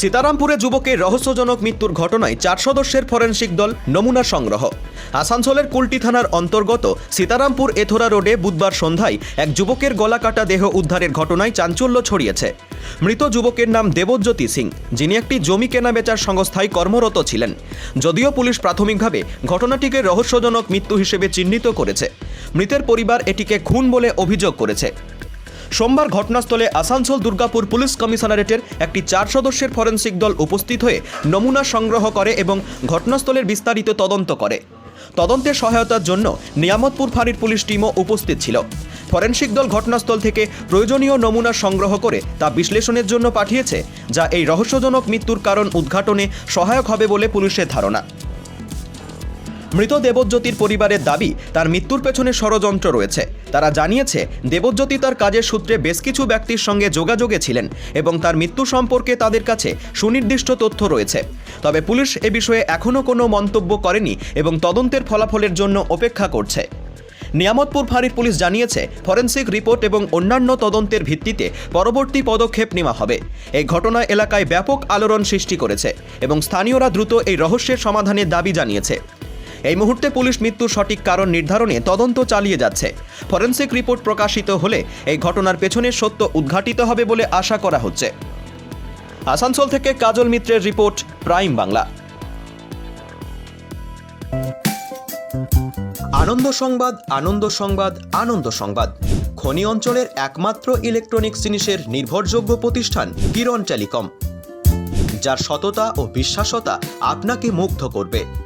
সীতারামপুরে যুবকের রহস্যজনক মৃত্যুর ঘটনায় চার সদস্যের ফরেনসিক দল নমুনা সংগ্রহ। আসানসোলের কুলটি থানার অন্তর্গত সীতারামপুর এথোরা রোডে বুধবার সন্ধ্যায় এক যুবকের গলা কাটা দেহ উদ্ধারের ঘটনায় চাঞ্চল্য ছড়িয়েছে। মৃত যুবকের নাম দেবজ্যোতি সিং, যিনি একটি জমি কেনাবেচার সংস্থায় কর্মরত ছিলেন। যদিও পুলিশ প্রাথমিকভাবে ঘটনাটিকে রহস্যজনক মৃত্যু হিসেবে চিহ্নিত করেছে। মৃতের পরিবার এটিকে খুন বলে অভিযোগ করেছে। সোমবার ঘটনাস্থলে আসানসোল দুর্গাপুর পুলিশ কমিশনারেটের একটি চার সদস্যের ফরেন্সিক দল উপস্থিত হয়ে নমুনা সংগ্রহ করে এবং ঘটনাস্থলের বিস্তারিত তদন্ত করে। তদন্তে সহায়তার জন্য নিয়ামতপুর ফাঁড়ির পুলিশ টিমও উপস্থিত ছিল। ফরেনসিক দল ঘটনাস্থল থেকে প্রয়োজনীয় নমুনা সংগ্রহ করে তা বিশ্লেষণের জন্য পাঠিয়েছে, যা এই রহস্যজনক মৃত্যুর কারণ উদ্ঘাটনে সহায়ক হবে বলে পুলিশের ধারণা। মৃত দেবজ্যোতির পরিবারের দাবি, তার মৃত্যুর পেছনে ষড়যন্ত্র রয়েছে। তারা জানিয়েছে, দেবজ্যোতি তার কাজের সূত্রে বেশ কিছু ব্যক্তির সঙ্গে যোগাযোগে ছিলেন এবং তার মৃত্যু সম্পর্কে তাদের কাছে সুনির্দিষ্ট তথ্য রয়েছে। তবে পুলিশ এ বিষয়ে এখনও কোনো মন্তব্য করেনি এবং তদন্তের ফলাফলের জন্য অপেক্ষা করছে। নিয়ামতপুর ফাঁড়ির পুলিশ জানিয়েছে, ফরেন্সিক রিপোর্ট এবং অন্যান্য তদন্তের ভিত্তিতে পরবর্তী পদক্ষেপ নেওয়া হবে। এই ঘটনা এলাকায় ব্যাপক আলোড়ন সৃষ্টি করেছে এবং স্থানীয়রা দ্রুত এই রহস্যের সমাধানের দাবি জানিয়েছে। এই মুহূর্তে পুলিশ মৃত্যুর সঠিক কারণ নির্ধারণে তদন্ত চালিয়ে যাচ্ছে। ফরেন্সিক রিপোর্ট প্রকাশিত হলে এই ঘটনার পেছনে সত্য উদ্ঘাটিত হবে বলে আশা করা হচ্ছে। আসানসোল থেকে কাজল মিত্রের রিপোর্ট, প্রাইম বাংলা। আনন্দ সংবাদ আনন্দ সংবাদ আনন্দ সংবাদ। খনি অঞ্চলের একমাত্র ইলেকট্রনিক্স জিনিসের নির্ভরযোগ্য প্রতিষ্ঠান কিরণ টেলিকম। যার সততা ও বিশ্বাসতা আপনাকে মুগ্ধ করবে।